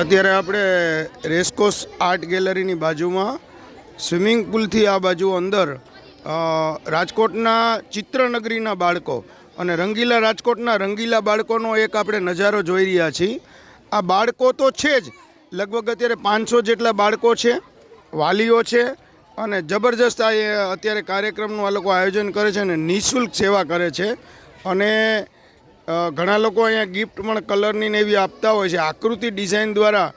અત્યારે આપણે racecourse art ગેલેરીની બાજુમાં સ્વિમિંગ પુલથી આ બાજુ અંદર રાજકોટના ચિત્રનગરીના બાળકો અને રંગીલા રાજકોટના રંગીલા બાળકોનો એક આપણે નજારો જોઈ રહ્યા છીએ. આ બાળકો તો છે જ. લગભગ અત્યારે પાંચસો જેટલા બાળકો છે, વાલીઓ છે અને જબરજસ્ત આ અત્યારે કાર્યક્રમનું આ લોકો આયોજન કરે છે અને નિઃશુલ્ક સેવા કરે છે. અને ઘણા લોકો અહીંયા ગિફ્ટ પણ કલરની ને એવી આપતા હોય છે. આકૃતિ ડિઝાઇન દ્વારા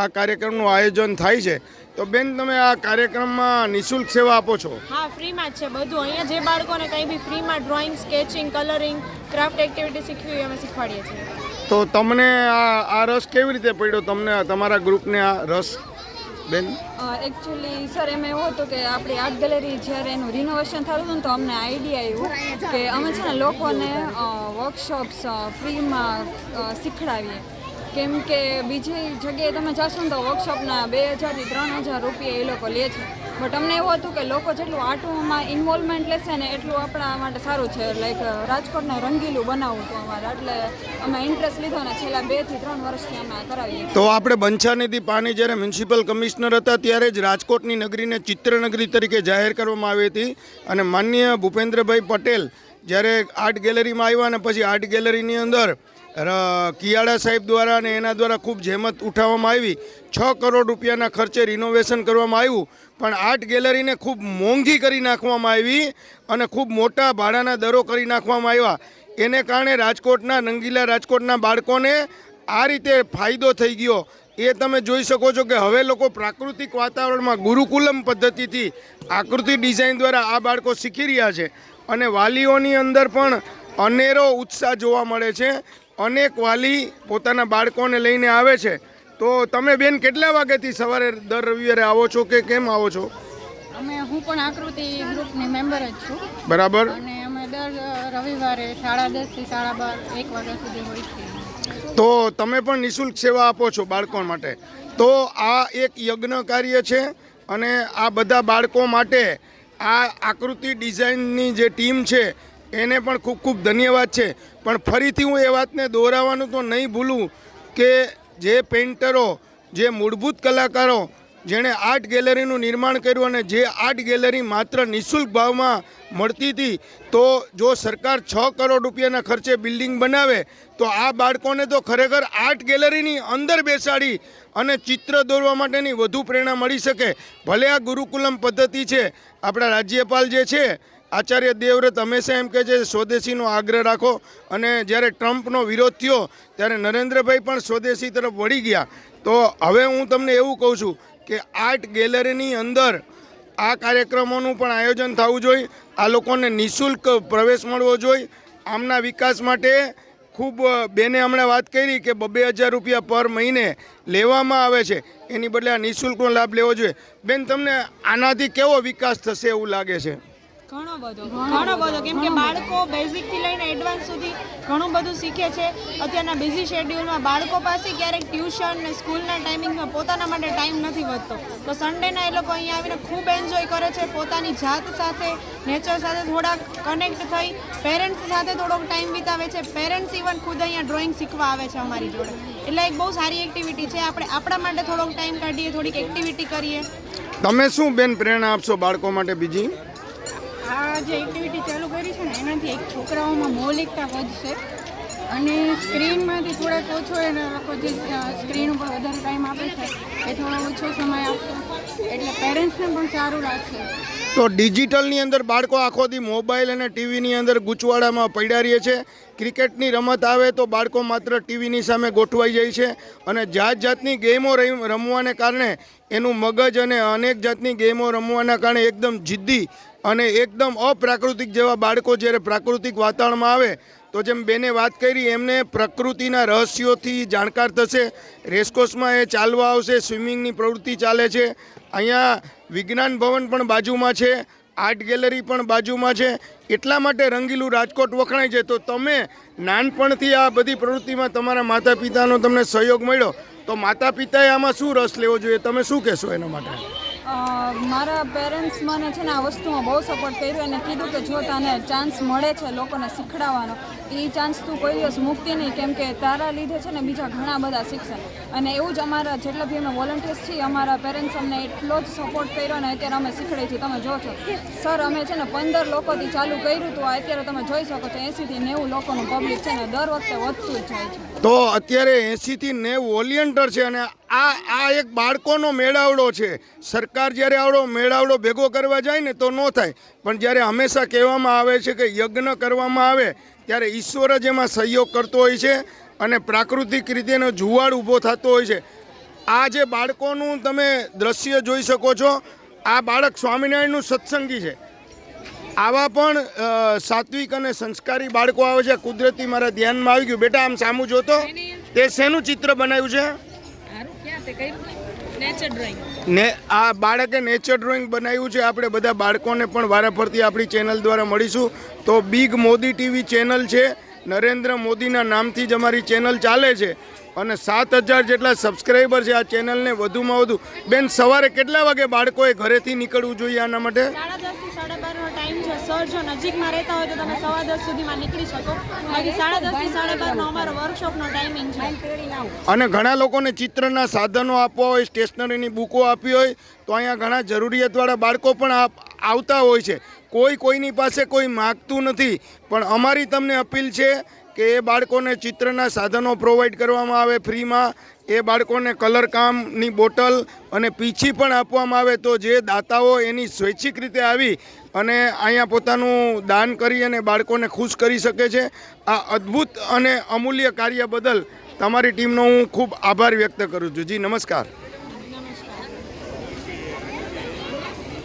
આ કાર્યક્રમનું આયોજન થાય છે. તો બેન તમે આ કાર્યક્રમમાં નિઃશુલ્ક સેવા આપો છો? હા ફ્રીમાં જ છે બધું. અહીંયા જે બાળકોને કંઈ બી ફ્રીમાં drawing sketching colouring craft activity શીખવી અમે શીખવાડીએ છીએ. તો તમને આ આ રસ કેવી રીતે પડ્યો? તમને તમારા ગ્રુપને આ રસ બેન? એકચ્યુઅલી સર એમ એવું હતું કે આપણી આર્ટ ગેલેરી જ્યારે એનું રિનોવેશન થયું હતું ને તો અમને આઈડિયા આવ્યું કે અમે છે ને લોકોને વર્કશોપ્સ ફ્રીમાં શીખડાવીએ. કેમ કે બીજી જગ્યાએ તમે જશો ને તો વર્કશોપના બે હજારથી ત્રણ હજાર રૂપિયા એ લોકો લે છે. બટ અમને એવું હતું કે લોકો જેટલું આર્ટમાં ઇન્વોલ્વમેન્ટ લેશે ને એટલું આપણા માટે સારું છે. લાઈક રાજકોટને રંગીલું બનાવવું હતું અમારે. એટલે અમે ઇન્ટરેસ્ટ લીધો ને છેલ્લા બેથી ત્રણ વર્ષથી અમે કરાવીએ તો આપણે બંછાનિધિ પાની જ્યારે મ્યુનિસિપલ કમિશનર હતા ત્યારે જ રાજકોટની નગરીને ચિત્રનગરી તરીકે જાહેર કરવામાં આવી હતી. અને માનનીય ભૂપેન્દ્રભાઈ પટેલ જ્યારે આર્ટ ગેલેરીમાં આવ્યા અને પછી આર્ટ ગેલેરીની અંદર કિયાળા સાહેબ દ્વારા અને એના દ્વારા ખૂબ જહેમત ઉઠાવવામાં આવી. છ કરોડ રૂપિયાના ખર્ચે રિનોવેશન કરવામાં આવ્યું. પણ આર્ટ ગેલેરીને ખૂબ મોંઘી કરી નાખવામાં આવી અને ખૂબ મોટા ભાડાના દરો કરી નાખવામાં આવ્યા. એને કારણે રાજકોટના, નંગીલા રાજકોટના બાળકોને આ રીતે ફાયદો થઈ ગયો. એ તમે જોઈ શકો છો કે હવે લોકો પ્રાકૃતિક વાતાવરણમાં ગુરુકુલમ પદ્ધતિથી આકૃતિ ડિઝાઇન દ્વારા આ બાળકો શીખી રહ્યા છે. અને વાલીઓની અંદર પણ અનેરો ઉત્સાહ જોવા મળે છે. અનેક વાલી પોતાના બાળકોને લઈને આવે છે. તો તમે બેન કેટલા વાગ્યાથી સવારે દર રવિવારે આવો છો કે કેમ આવો છો? અમે હું પણ આકૃતિ ગ્રુપની મેમ્બર જ છું. બરાબર. અને અમે દર રવિવારે સાડા દસથી સાડા બાર એક વાગ્યા સુધી હોય છે. તો તમે પણ નિઃશુલ્ક સેવા આપો છો બાળકો માટે. તો આ એક યજ્ઞ કાર્ય છે અને આ બધા બાળકો માટે આ આકૃતિ ડિઝાઇનની જે ટીમ છે એને પણ ખૂબ ખૂબ ધન્યવાદ છે. પણ ફરીથી હું એ વાતને દોહરાવવાનું તો નહીં ભૂલું કે જે પેઇન્ટરો જે મૂળભૂત કલાકારો, જેણે આર્ટ ગેલેરીનું નિર્માણ કર્યું અને જે આર્ટ ગેલેરી માત્ર નિઃશુલ્ક ભાવમાં મળતી હતી, તો જો સરકાર છ કરોડ રૂપિયાના ખર્ચે બિલ્ડિંગ બનાવે, તો આ બાળકોને તો ખરેખર આર્ટ ગેલેરીની અંદર બેસાડી અને ચિત્ર દોરવા માટેની વધુ પ્રેરણા મળી શકે. ભલે આ ગુરુકુલમ પદ્ધતિ છે, આપણા રાજ્યપાલ જે છે આચાર્ય દેવવ્રત હંમેશા એમ કહે છે, સ્વદેશીનો આગ્રહ રાખો. અને જ્યારે ટ્રમ્પનો વિરોધ થયો, ત્યારે નરેન્દ્રભાઈ પણ સ્વદેશી તરફ વળી ગયા. તો હવે હું તમને એવું કહું છું કે આર્ટ ગેલેરીની અંદર આ કાર્યક્રમોનું પણ આયોજન થવું જોઈએ. આ લોકોને નિઃશુલ્ક પ્રવેશ મળવો જોઈએ. આમના વિકાસ માટે ખૂબ બેને હમણાં વાત કરી કે બબ્બે હજાર રૂપિયા પર મહિને લેવામાં આવે છે. એની બદલે આ નિઃશુલ્કનો લાભ લેવો જોઈએ. બેન, તમને આનાથી કેવો વિકાસ થશે એવું લાગે છે? ઘણો બધો ઘણો બધો. કેમ કે બાળકો બેઝિકથી લઈને એડવાન્સ સુધી ઘણું બધું શીખે છે. અત્યારના બિઝી શેડ્યુલમાં બાળકો પાસે ક્યારેક ટ્યુશન ને સ્કૂલના ટાઈમિંગમાં પોતાના માટે ટાઈમ નથી વધતો. તો સન્ડેના એ લોકો અહીંયા આવીને ખૂબ એન્જોય કરે છે. પોતાની જાત સાથે નેચર સાથે થોડાક કનેક્ટ થઈ પેરેન્ટ્સ સાથે થોડોક ટાઈમ વિતાવે છે. પેરેન્ટ્સ ઇવન ખુદ અહીંયા ડ્રોઈંગ શીખવા આવે છે અમારી જોડે. એટલે એક બહુ સારી એક્ટિવિટી છે. આપણે આપણા માટે થોડોક ટાઈમ કાઢીએ, થોડીક એક્ટિવિટી કરીએ. તમે શું બેન પ્રેરણા આપશો બાળકો માટે બીજી? આ જે એક્ટિવિટી ચાલુ કરી છે ને, એનાથી એક છોકરાઓમાં મૌલિકતા વધશે. અને સ્ક્રીનમાંથી થોડાક ઓછો એ લોકો જે સ્ક્રીન ઉપર વધારે ટાઈમ આપે છે, એ થોડો ઓછો સમય આપશે. એટલે પેરેન્ટ્સને પણ સારું લાગશે. તો ડિજિટલની અંદર બાળકો આખો દી મોબાઈલ અને ટીવીની અંદર ગૂંચવાડામાં પડ્યા રહે છે. ક્રિકેટની રમત આવે તો બાળકો માત્ર ટીવીની સામે ગોઠવાઈ જાય છે. અને જાત જાતની ગેમો રમ- રમવાને કારણે એનું મગજ અને અનેક જાતની ગેમો રમવાના કારણે એકદમ જિદ્દી અને એકદમ અપ્રાકૃતિક જેવા બાળકો જ્યારે પ્રાકૃતિક વાતાવરણમાં આવે, તો જેમ બેને વાત કરી, એમને પ્રકૃતિના રહસ્યોથી જાણકાર થશે. રેસકોર્સમાં એ ચાલવા આવશે, સ્વિમિંગની પ્રવૃત્તિ ચાલે છે. અહીંયા વિજ્ઞાન ભવન પણ બાજુમાં છે, આર્ટ ગેલેરી પણ બાજુમાં છે. એટલા માટે રંગીલું રાજકોટ વખણાય છે. તો તમે નાનપણથી આ બધી પ્રવૃત્તિમાં તમારા માતા પિતાનો તમને સહયોગ મળ્યો. તો માતા પિતાએ આમાં શું રસ લેવો જોઈએ? તમે શું કહેશો એના માટે? મારા પેરેન્ટ્સ મને છે ને આ વસ્તુમાં બહુ સપોર્ટ કર્યો અને કીધું કે જો તને ચાન્સ મળે છે લોકોને શીખડાવવાનો એ ચાન્સ તું કોઈ દિવસ મૂકતી નહીં, કેમ કે તારા લીધે છે ને બીજા ઘણા બધા શીખશે અને એવું જ અમારા જેટલા બી અમે વોલન્ટિયર્સ છીએ, અમારા પેરેન્ટ્સ અમને એટલો જ સપોર્ટ કર્યો ને અત્યારે અમે શીખડે છીએ. તમે જો છો. સર અમે છે ને પંદર લોકોથી ચાલુ કર્યું હતું અત્યારે તમે જોઈ શકો છો એંસીથી નેવું લોકોનું પબ્લિક છે ને દર વખતે વધતું જ જાય છે. તો અત્યારે એંસીથી નેવું વોલિયન્ટર છે અને આ આ એક બાળકોનો મેળાવડો છે. સરકાર જ્યારે આવડો મેળાવડો ભેગો કરવા જાય ને તો ન થાય. પણ જ્યારે હંમેશા કહેવામાં આવે છે કે યજ્ઞ કરવામાં આવે ત્યારે ઈશ્વર જ એમાં સહયોગ કરતો હોય છે અને પ્રાકૃતિક રીતેનો જુવાળ ઊભો થતો હોય છે. આ જે બાળકોનું તમે દ્રશ્ય જોઈ શકો છો આ બાળક સ્વામિનારાયણનું સત્સંગી છે. આવા પણ સાત્વિક અને સંસ્કારી બાળકો આવે છે. કુદરતી મારા ધ્યાનમાં આવી ગયું. બેટા આમ સામું જોતો. તે શેનું ચિત્ર બનાવ્યું છે? ને આ બાળકે નેચર ડ્રોઈંગ બનાવ્યું છે. આપણે બધા બાળકોને પણ વારાફરતી આપણી ચેનલ દ્વારા મળીશું. તો બિગ મોદી ટીવી ચેનલ છે. નરેન્દ્ર મોદીના નામથી જ અમારી ચેનલ ચાલે છે. અને સાત હજાર જેટલા સબસ્ક્રાઈબર છે આ ચેનલને વધુમાં વધુ. બેન સવારે કેટલા વાગે બાળકોએ ઘરેથી નીકળવું જોઈએ આના માટે સાડા દસથી સાડા બારનો ટાઈમ છે સર નજીકમાં રહેતા હોય તો તમે સવા દસ સુધીમાં નીકળી શકો. બાકી સાડા દસથી સાડા બારનો અમારો વર્કશોપનો ટાઈમિંગ છે. અને ઘણા લોકોને ચિત્રના સાધનો આપવા હોય સ્ટેશનરીની બુકો આપી હોય, તો અહીંયા ઘણા જરૂરિયાતવાળા બાળકો પણ આવતા હોય છે. કોઈ કોઈની પાસે કોઈ માગતું નથી, પણ અમારી તમને અપીલ છે કે એ બાળકોને ચિત્રના સાધનો પ્રોવાઈડ કરવામાં આવે ફ્રીમાં, એ બાળકોને કલર કામની બોટલ અને પીછી પણ આપવામાં આવે તો જે દાતાઓ એની સ્વૈચ્છિક રીતે આવી અને અહીંયા પોતાનું દાન કરી અને બાળકોને ખુશ કરી શકે છે. આ અદ્ભુત અને અમૂલ્ય કાર્ય બદલ તમારી ટીમનો હું ખૂબ આભાર વ્યક્ત કરું છું. જી, નમસ્કાર.